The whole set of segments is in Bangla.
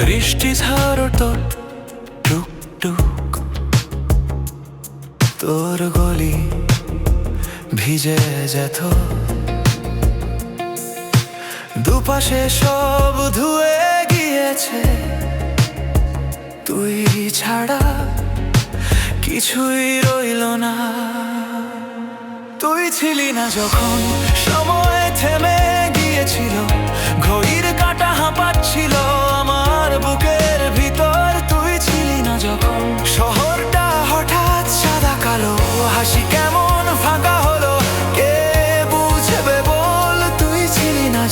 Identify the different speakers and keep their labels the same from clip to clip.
Speaker 1: বৃষ্টি ঝাড়ো টুক টুক তোর গলি ভিজে যেত। দুপাশে সব ধুয়ে গিয়েছে। তুই ছাড়া কিছুই রইল না। তুই ছিলি না যখন সময় থেমে গিয়েছিল।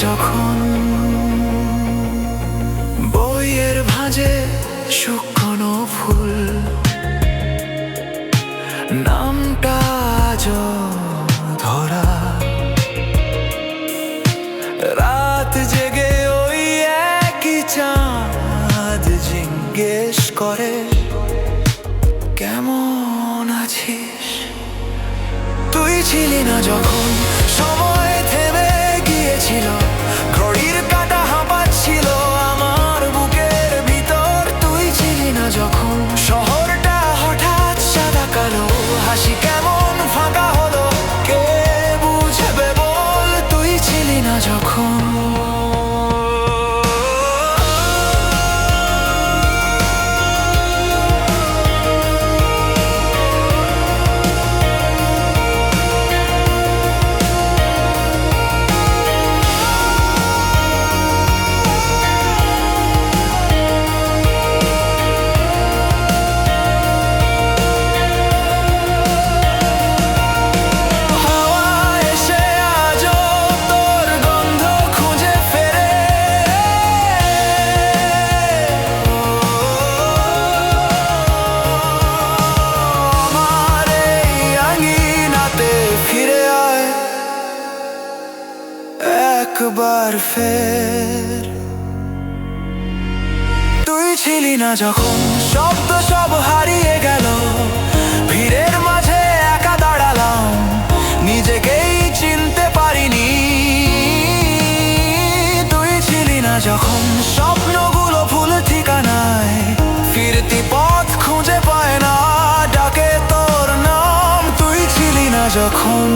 Speaker 1: যখন বইয়ের ভাঁজে শুকনো ফুল, নামটা আজ ধরা। রাত জেগে ওই একই চাঁদ জিজ্ঞেস করে, কেমন আছিস? তুই ছিলি না যখন সময় একবার ফের। তুই ছিলি না যখন শব্দ সব হারিয়ে গেল। ভিড়ের মাঝে একা দাঁড়ালাম, নিজেকেই চিনতে পারিনি। তুই ছিলি না যখন স্বপ্নগুলো ভুল ঠিকানায়, ফিরতি পথ খুঁজে পায় না, ডাকে তোর নাম। তুই ছিলি না যখন